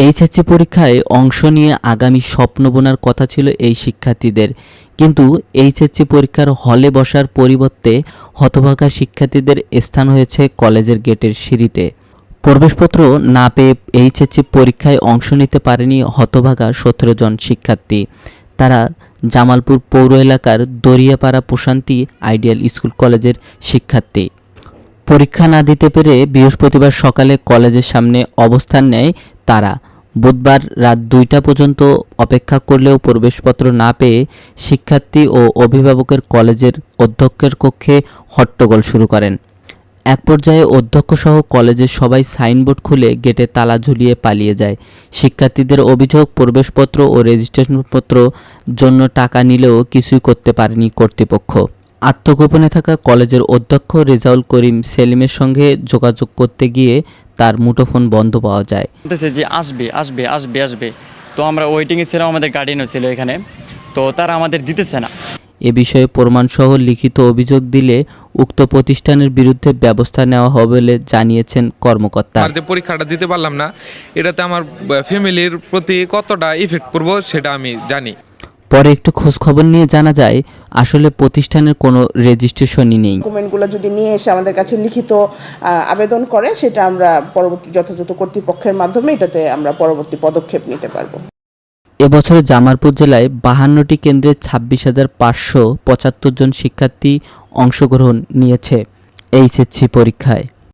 HSC পরীক্ষায় অংশ নিয়ে আগামী স্বপ্ন বোনার কথা ছিল এই শিক্ষার্থীদের। কিন্তু এইচএসসি পরীক্ষার হলে বসার পরিবর্তে হতভাগা শিক্ষার্থীদের স্থান হয়েছে কলেজের গেটের সিঁড়িতে। প্রবেশপত্র না পেয়ে এইচএসসি পরীক্ষায় অংশ নিতে পারেনি হতভাগা সতেরো জন শিক্ষার্থী। তারা জামালপুর পৌর এলাকার দরিয়াপাড়া প্রশান্তি আইডিয়াল স্কুল কলেজের শিক্ষার্থী। পরীক্ষা না দিতে পেরে বৃহস্পতিবার সকালে কলেজের সামনে অবস্থান নেয় তারা। বুধবার রাত দুইটা পর্যন্ত অপেক্ষা করলেও প্রবেশপত্র না পেয়ে শিক্ষার্থী ও অভিভাবকের কলেজের অধ্যক্ষের কক্ষে হট্টগোল শুরু করেন। এক পর্যায়ে অধ্যক্ষসহ কলেজের সবাই সাইনবোর্ড খুলে গেটে তালা ঝুলিয়ে পালিয়ে যায়। শিক্ষার্থীদের অভিযোগ, প্রবেশপত্র ও রেজিস্ট্রেশনপত্র জন্য টাকা নিলেও কিছুই করতে পারেনি কর্তৃপক্ষ। আত্মগোপনে থাকা কলেজের অধ্যক্ষ রেজাউল করিম সেলিমের সঙ্গে যোগাযোগ করতে গিয়ে তার মুঠোফোন বন্ধ পাওয়া যায়। বলতেছে যে আসবে আসবে আসবে আসবে। তো আমরা ওয়েটিংয়ে ছিলাম আমাদের গার্ডিয়ানও ছিল এখানে। তো তারা আমাদের দিতেছে না। এ বিষয়ে প্রমাণসহ লিখিত অভিযোগ দিলে উক্ত প্রতিষ্ঠানের বিরুদ্ধে ব্যবস্থা নেওয়া হবে বলে জানিয়েছেন কর্মকর্তা। আর যে পরীক্ষাটা দিতে পারলাম না এটাতে আমার ফ্যামিলির প্রতি কতটা ইফেক্ট পড়ব সেটা আমি জানি। পরে একটু খোঁজ খবর নিয়ে জানা যায় আসলে প্রতিষ্ঠানের কোনো রেজিস্ট্রেশনই নেই। ডকুমেন্টগুলো যদি নিয়ে এসে আমাদের কাছে লিখিত আবেদন করে সেটা আমরা পরবর্তী যথাযথ কর্তৃপক্ষের মাধ্যমে এটাতে আমরা পরবর্তী পদক্ষেপ নিতে পারব। এবছরে জামালপুর জেলায় বাহান্নটি কেন্দ্রে ছাব্বিশ হাজার পাঁচশো পঁচাত্তর জন শিক্ষার্থী অংশগ্রহণ নিয়েছে এইচএসসি পরীক্ষায়।